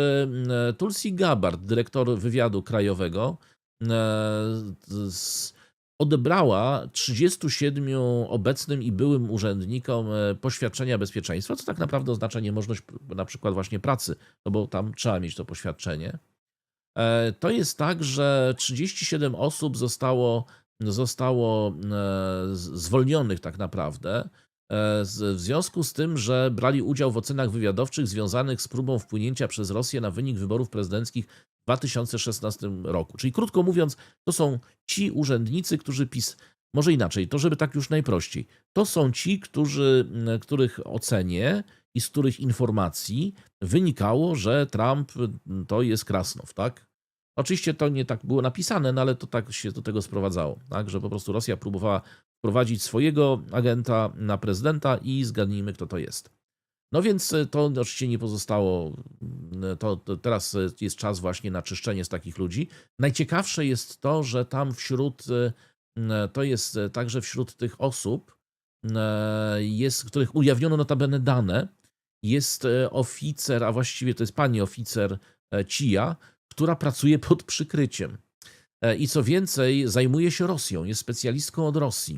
e, Tulsi Gabbard, dyrektor wywiadu krajowego, e, odebrała 37 obecnym i byłym urzędnikom e, poświadczenia bezpieczeństwa, co tak naprawdę oznacza niemożność na przykład właśnie pracy, no bo tam trzeba mieć to poświadczenie. To jest tak, że 37 osób zostało, zostało zwolnionych tak naprawdę w związku z tym, że brali udział w ocenach wywiadowczych związanych z próbą wpłynięcia przez Rosję na wynik wyborów prezydenckich w 2016 roku. Czyli krótko mówiąc, to są ci urzędnicy, którzy PiS, może inaczej, to żeby tak już najprościej, to są ci, którzy, których ocenie i z których informacji wynikało, że Trump to jest Krasnow, tak? Oczywiście to nie tak było napisane, no ale to tak się do tego sprowadzało, tak? że po prostu Rosja próbowała wprowadzić swojego agenta na prezydenta i zgadnijmy, kto to jest. No więc e, to oczywiście nie pozostało. m, To, to teraz e, jest czas właśnie na czyszczenie z takich ludzi. Najciekawsze jest to, że tam wśród, e, to jest e, także wśród tych osób, e, jest, których ujawniono notabene dane, jest e, oficer, a właściwie to jest pani oficer e, CIA, która pracuje pod przykryciem. E, I co więcej, zajmuje się Rosją, jest specjalistką od Rosji.